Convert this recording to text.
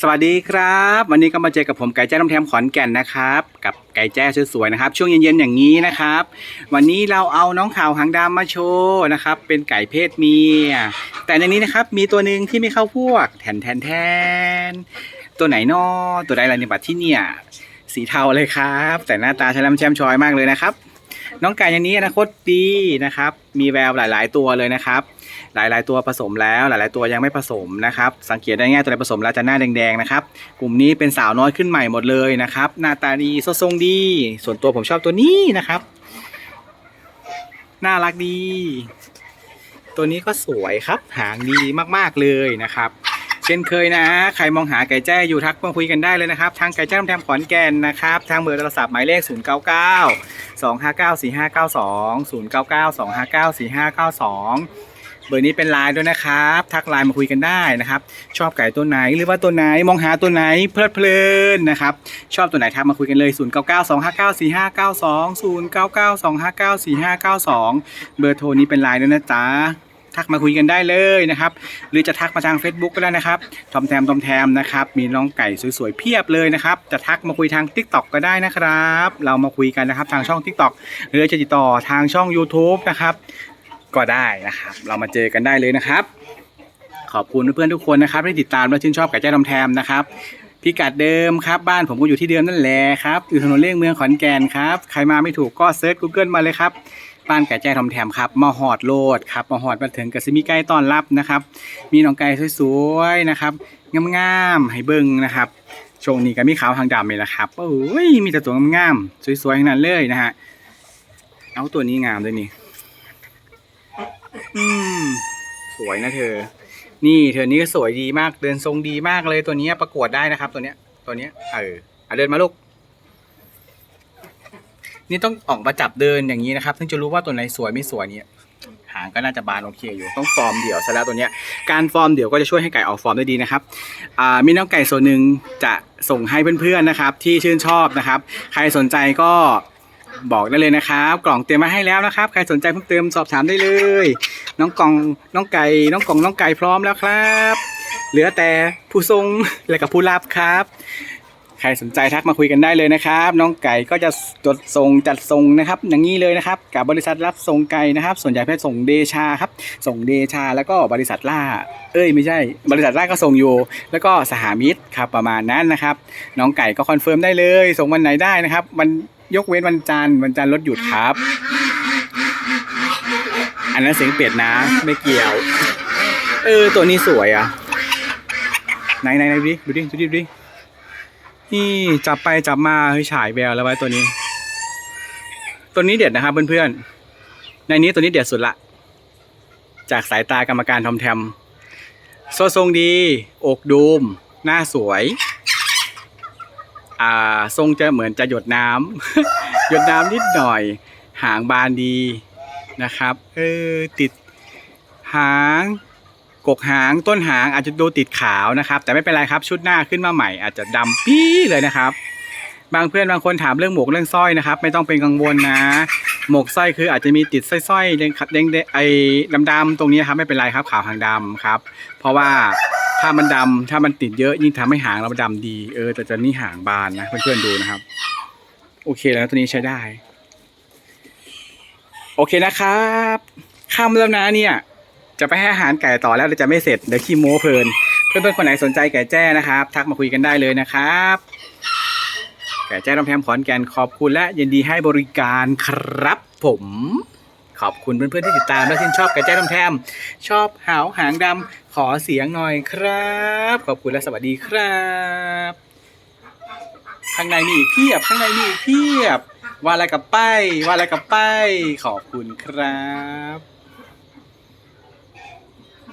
สวัสดีครับ วันนี้ก็มาเจอกับผมไก่แจ้น้ำแทมขอนแก่นนะครับ กับไก่แจ้สวยๆนะครับ ช่วงเย็นๆอย่างนี้นะครับ วันนี้เราเอาน้องขาวหางดำมาโชว์นะครับ เป็นไก่เพศเมีย แต่ในนี้นะครับมีตัวหนึ่งที่ไม่เข้าพวกแทนแทนแทนตัวไหนนอตัวใดอะไรในบัตรที่เนี่ย สีเทาเลยครับ แต่หน้าตาชะลำแชมชอยมากเลยนะครับ น้องไก่อย่างนี้อนาคตดีนะครับ มีแววหลาย ๆ ตัวเลยนะครับ หลาย ๆ ตัวผสมแล้ว หลาย ๆ ตัวยังไม่ผสมนะครับ สังเกตได้ง่ายตัวไหนผสมแล้วจะหน้าแดง ๆ นะครับ กลุ่มนี้เป็นสาวน้อยขึ้นใหม่หมดเลยนะครับ หน้าตาดีสดทรงดี ส่วนตัวผมชอบตัวนี้นะครับ น่ารักดี ตัวนี้ก็สวยครับ หางดีมาก ๆ เลยนะครับ เช่นเคยนะ ใครมองหาไก่แจ้อยู่ทักมาคุยกันได้เลยนะครับ ทางไก่แจ้น้ำแทมขอนแก่นนะครับ ทางเบอร์โทรศัพท์หมายเลข 0 9 9 2 5 9 4 5 9 2 0 9 9 2 5 9 4 5 9 2เบอร์นี้เป็นไลน์ด้วยนะครับ ทักไลน์มาคุยกันได้นะครับ ชอบไก่ตัวไหนหรือว่าตัวไหนมองหาตัวไหนเพลิดเพลินนะครับ ชอบตัวไหนทักมาคุยกันเลย 0 9 9 2 5 9 4 5 9 2 0 9 9 2 5 9 4 5 9 2 เบอร์โทรนี้เป็นไลน์ด้วยนะจ๊ะ ทักมาคุยกันได้เลยนะครับ หรือจะทักมาทาง Facebook ก็ได้นะครับทอมแทมทอมแทมนะครับ มีน้องไก่สวยๆเพียบเลยนะครับ จะทักมาคุยทาง Tik t o อกก็ได้นะครับ เรามาคุยกันนะครับทางช่อง Tik t o อกหรือจะติดต่อทางช่อง YouTube นะครับ ก็ได้นะครับ เรามาเจอกันได้เลยนะครับ ขอบคุณเพื่อนๆทุกคนนะครับที่ติดตามและชื่นชอบไก่แจ้ทอมแทมนะครับพิกัดเดิมครับ บ้านผมก็อยู่ที่เดิมนั่นแหละครับ อยู่ถนนเลี่ยงเมืองขอนแก่นครับ ใครมาไม่ถูกก็เซิร์ช Google มาเลยครับ บ้านไก่แจ้ทอมแทมครับมาหอดโลดครับมาหอดมาถึงกสิมีไก่ต้อนรับนะครับ มีน้องไก่สวยๆนะครับงามๆให้เบิ่งนะครับช่วงนี้ก็มีขาวหางดำเลยละครับโอ้ยมีแต่ตัวงามๆสวยๆทั้งนั้นเลยนะฮะเอาตัวนี้งามด้วยนี่อืมสวยนะเธอ นี่เธอนี้ก็สวยดีมากเดินทรงดีมากเลยตัวนี้ประกวดได้นะครับ ตัวเนี้ย ตัวเนี้ยเออเดินมาลูก นี่ต้องออกมาจับเดินอย่างนี้นะครับถึงจะรู้ว่าตัวไหนสวยไม่สวยเนี่ยหางก็น่าจะบานโอเคอยู่ต้องฟอร์มเดี่ยวซะแล้วตัวเนี้ยการฟอร์มเดี่ยวก็จะช่วยให้ไก่ออกฟอร์มได้ดีนะครับมีน้องไก่ส่วนหนึ่งจะส่งให้เพื่อนๆนะครับที่ชื่นชอบนะครับ ใครสนใจก็บอกได้เลยนะครับ กล่องเตรียมมาให้แล้วนะครับ ใครสนใจเพิ่มเติมสอบถามได้เลย น้องกล่องน้องไก่น้องกล่องน้องไก่พร้อมแล้วครับ เหลือแต่ผู้ทรงและกับผู้รับครับ ใครสนใจทักมาคุยกันได้เลยนะครับ น้องไก่ก็จะจดส่งจัดส่งนะครับ อย่างนี้เลยนะครับ กับบริษัทรับส่งไก่นะครับ ส่วนใหญ่เป็นส่งเดชาครับ ส่งเดชาแล้วก็บริษัทล่า เอ้ยไม่ใช่ บริษัทล่าก็ส่งอยู่ แล้วก็สหมิตรครับประมาณนั้นนะครับ น้องไก่ก็คอนเฟิร์มได้เลย ส่งวันไหนได้นะครับวันยกเว้นวันจันทร์วันจันทร์รถหยุดครับ อันนั้นเสียงเป็ดนะ ไม่เกี่ยว เออตัวนี้สวยอะไหนไหนไหนดูดิดูดิดูดิดูดิ นี่จับไปจับมาเฮ้ยฉายแววแล้วไว้ตัวนี้ ตัวนี้เด็ดนะครับเพื่อนๆ ในนี้ตัวนี้เด็ดสุดละ จากสายตากรรมการทอมแทมโซทรงดี อกดูม หน้าสวย อ่า ทรงจะเหมือนจะหยดน้ำ หยดน้ำนิดหน่อย หางบานดีนะครับ เออ ติดหาง กกหางต้นหางอาจจะดูติดขาวนะครับ แต่ไม่เป็นไรครับชุดหน้าขึ้นมาใหม่อาจจะดำปี้เลยนะครับ บางเพื่อนบางคนถามเรื่องหมวกเรื่องสร้อยนะครับ ไม่ต้องเป็นกังวลนะ หมวกสร้อยคืออาจจะมีติดสร้อยๆแดงแดงไอ้ดำๆตรงนี้ครับไม่เป็นไรครับขาวหางดำครับ เพราะว่าถ้ามันดำถ้ามันติดเยอะยิ่งทำให้หางเราดำดีเออแต่จะนี่หางบานนะเพื่อนๆดูนะครับ โอเคแล้วตัวนี้ใช้ได้ โอเคนะครับค่ำแล้วนะเนี่ย จะไปให้อาหารไก่ต่อแล้วจะไม่เสร็จเดี๋ยวขี้โม้เพลิน เพื่อนๆคนไหนสนใจไก่แจ้นะครับ ทักมาคุยกันได้เลยนะครับ ไก่แจ้ต้องแพมขอนแก่นขอบคุณและยินดีให้บริการครับผม ขอบคุณเพื่อนๆที่ติดตามและที่นชอบไก่แจ้ต้องแพมชอบหาวหางดำขอเสียงหน่อยครับ ขอบคุณและสวัสดีครับข้างในมีอีกเพียบข้างในมีอีกเพียบว่าอะไรกับป้ายว่าอะไรกับป้ายขอบคุณครับ